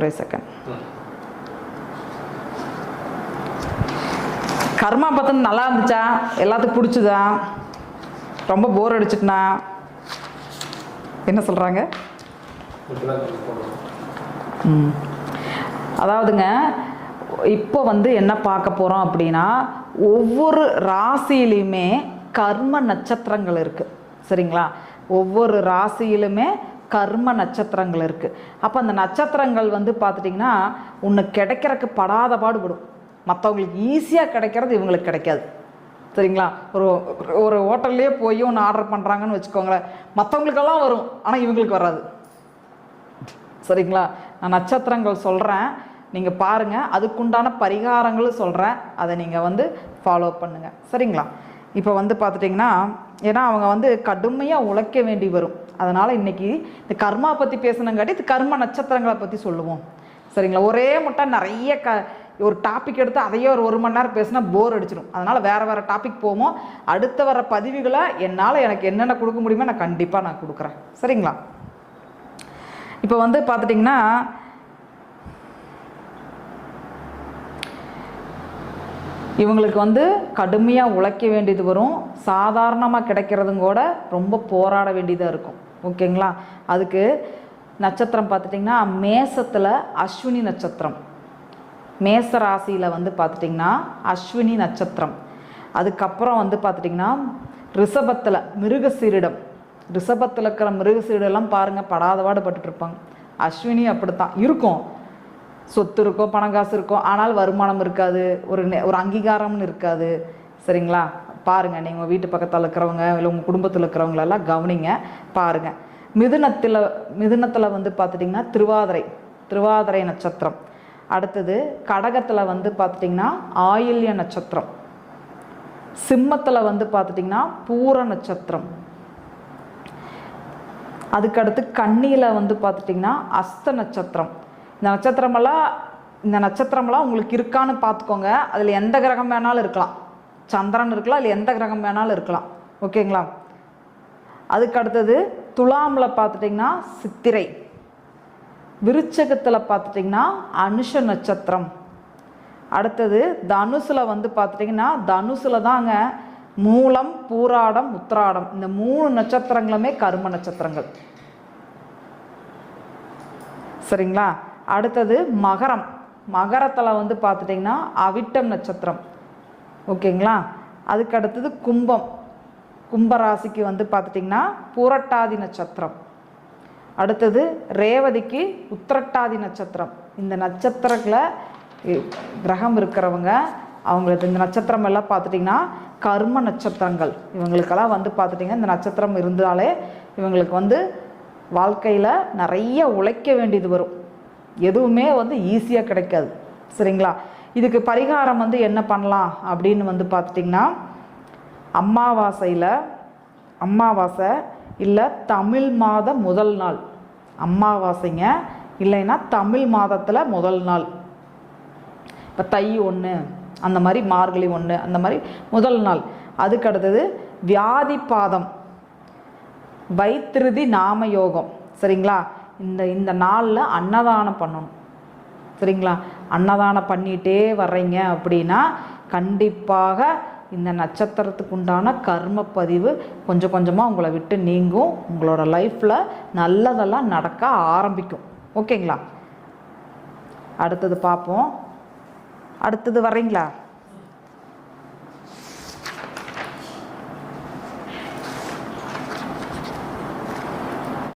ஒரே செகண்ட் கர்மா பத்தன் நல்லா இருந்துச்சா? எல்லாத்துக்கும் பிடிச்சதா? ரொம்ப போர் அடிச்சுட்டுனா? என்ன சொல்றாங்க? அதாவதுங்க இப்போ வந்து என்ன பார்க்க போறோம் அப்படின்னா ஒவ்வொரு ராசியிலையுமே கர்ம நட்சத்திரங்கள் இருக்கு. சரிங்களா? ஒவ்வொரு ராசியிலுமே கர்ம நட்சத்திரங்கள் இருக்குது அப்போ அந்த நட்சத்திரங்கள் வந்து பார்த்துட்டிங்கன்னா ஒன்று கிடைக்கிறக்கு படாத பாடுபடும். மற்றவங்களுக்கு ஈஸியாக கிடைக்கிறது இவங்களுக்கு கிடைக்காது. சரிங்களா? ஒரு ஒரு ஹோட்டல்லையே போய் ஒன்று ஆர்டர் பண்ணுறாங்கன்னு வச்சுக்கோங்களேன். மற்றவங்களுக்கெல்லாம் வரும் ஆனால் இவங்களுக்கு வராது. சரிங்களா? நான் நட்சத்திரங்கள் சொல்கிறேன் நீங்கள் பாருங்கள் அதுக்குண்டான பரிகாரங்களும் சொல்கிறேன் அதை நீங்கள் வந்து ஃபாலோ பண்ணுங்கள் சரிங்களா? இப்போ வந்து பார்த்துட்டிங்கன்னா ஏன்னா அவங்க வந்து கடுமையாக உழைக்க வேண்டி வரும். அதனால் இன்றைக்கி இந்த கர்மா பற்றி பேசணுங்காட்டி இது கர்ம நட்சத்திரங்களை பற்றி சொல்லுவோம். சரிங்களா? ஒரே முட்டை நிறைய க ஒரு டாபிக் எடுத்து அதையே ஒரு ஒரு மணி நேரம் பேசினா போர் அடிச்சிடும். அதனால் வேறு வேறு டாபிக் போவோம். அடுத்த வர பதிவுகளை என்னால் எனக்கு என்னென்ன கொடுக்க முடியுமோ நான் கண்டிப்பாக நான் கொடுக்குறேன். சரிங்களா? இப்போ வந்து பார்த்துட்டிங்கன்னா இவங்களுக்கு வந்து கடுமையாக உழைக்க வேண்டியது வரும். சாதாரணமாக கிடைக்கிறதும் கூட ரொம்ப போராட வேண்டியதாக இருக்கும். ஓகேங்களா? அதுக்கு நட்சத்திரம் பார்த்துட்டிங்கன்னா மேசத்தில் அஸ்வினி நட்சத்திரம். மேச ராசியில் வந்து பார்த்துட்டிங்கன்னா அஸ்வினி நட்சத்திரம். அதுக்கப்புறம் வந்து பார்த்துட்டிங்கன்னா ரிஷபத்தில் மிருகசீரிடம். ரிஷபத்தில் இருக்கிற மிருகசீரிடெல்லாம் பாருங்கள் படாதவாடு பட்டுட்ருப்பாங்க அஸ்வினி அப்படித்தான். இருக்கும். சொத்து இருக்கும் பணம் காசு இருக்கும் ஆனால் வருமானம் இருக்காது. ஒரு நெ- ஒரு அங்கீகாரம்னு இருக்காது. சரிங்களா? பாருங்கள் நீங்கள் உங்கள் வீட்டு பக்கத்தில் இருக்கிறவங்க இல்லை உங்கள் குடும்பத்தில் இருக்கிறவங்களெல்லாம் கவனிங்க பாருங்கள் மிதுனத்தில் மிதுனத்தில் வந்து பார்த்துட்டிங்கன்னா திருவாதிரை திருவாதிரை நட்சத்திரம். அடுத்தது கடகத்தில் வந்து பார்த்துட்டிங்கன்னா ஆயில்ய நட்சத்திரம். சிம்மத்தில் வந்து பார்த்துட்டிங்கன்னா பூர நட்சத்திரம். அதுக்கடுத்து கண்ணியில் வந்து பார்த்துட்டிங்கன்னா அஸ்த நட்சத்திரம். இந்த நட்சத்திரமெல்லாம் இந்த நட்சத்திரமெல்லாம் உங்களுக்கு இருக்கான்னு பார்த்துக்கோங்க. அதில் எந்த கிரகம் வேணாலும் இருக்கலாம். சந்திரன் இருக்கலாம் இல்லை எந்த கிரகம் வேணாலும் இருக்கலாம். ஓகேங்களா? அதுக்கு அடுத்தது துலாமில் பார்த்துட்டிங்கன்னா சித்திரை. விருச்சகத்தில் பார்த்துட்டிங்கன்னா அனுஷ நட்சத்திரம். அடுத்தது தனுசில் வந்து பார்த்துட்டிங்கன்னா தனுசில் தாங்க மூலம் பூராடம் உத்திராடம். இந்த மூணு நட்சத்திரங்களுமே கரும நட்சத்திரங்கள். சரிங்களா? அடுத்தது மகரம். மகரத்தில் வந்து பார்த்துட்டிங்கன்னா அவிட்டம் நட்சத்திரம். ஓகேங்களா? அதுக்கு அடுத்தது கும்பம். கும்பராசிக்கு வந்து பார்த்துட்டிங்கன்னா பூரட்டாதி நட்சத்திரம். அடுத்தது ரேவதிக்கு உத்திரட்டாதி நட்சத்திரம். இந்த நட்சத்திரத்தில் கிரகம் இருக்கிறவங்க அவங்களுக்கு இந்த நட்சத்திரம் எல்லாம் பார்த்துட்டிங்கன்னா கர்ம நட்சத்திரங்கள். இவங்களுக்கெல்லாம் வந்து பார்த்துட்டிங்கன்னா இந்த நட்சத்திரம் இருந்தாலே இவங்களுக்கு வந்து வாழ்க்கையில் நிறைய உழைக்க வேண்டியது வரும். எதுவுமே வந்து ஈஸியாக கிடைக்காது. சரிங்களா? இதுக்கு பரிகாரம் வந்து என்ன பண்ணலாம் அப்படின்னு வந்து பார்த்துட்டிங்கன்னா அமாவாசையில் அமாவாசை இல்லை தமிழ் மாத முதல் நாள். அமாவாசைங்க இல்லைன்னா தமிழ் மாதத்தில் முதல் நாள். இப்போ தை ஒன்று அந்த மாதிரி மார்கழி ஒன்று அந்த மாதிரி முதல் நாள். அதுக்கு அடுத்தது வியாதி பாதம் வைத்திருதி நாம யோகம் சரிங்களா? இந்த இந்த நாளில் அன்னதானம் பண்ணணும். சரிங்களா? அன்னதானம் பண்ணிகிட்டே வர்றீங்க அப்படின்னா கண்டிப்பாக இந்த நட்சத்திரத்துக்கு உண்டான கர்ம பதிவு கொஞ்சம் கொஞ்சமாக உங்களை விட்டு நீங்கும். உங்களோட லைஃப்பில் நல்லதெல்லாம் நடக்க ஆரம்பிக்கும். ஓகேங்களா? அடுத்தது பார்ப்போம். அடுத்தது வரீங்களா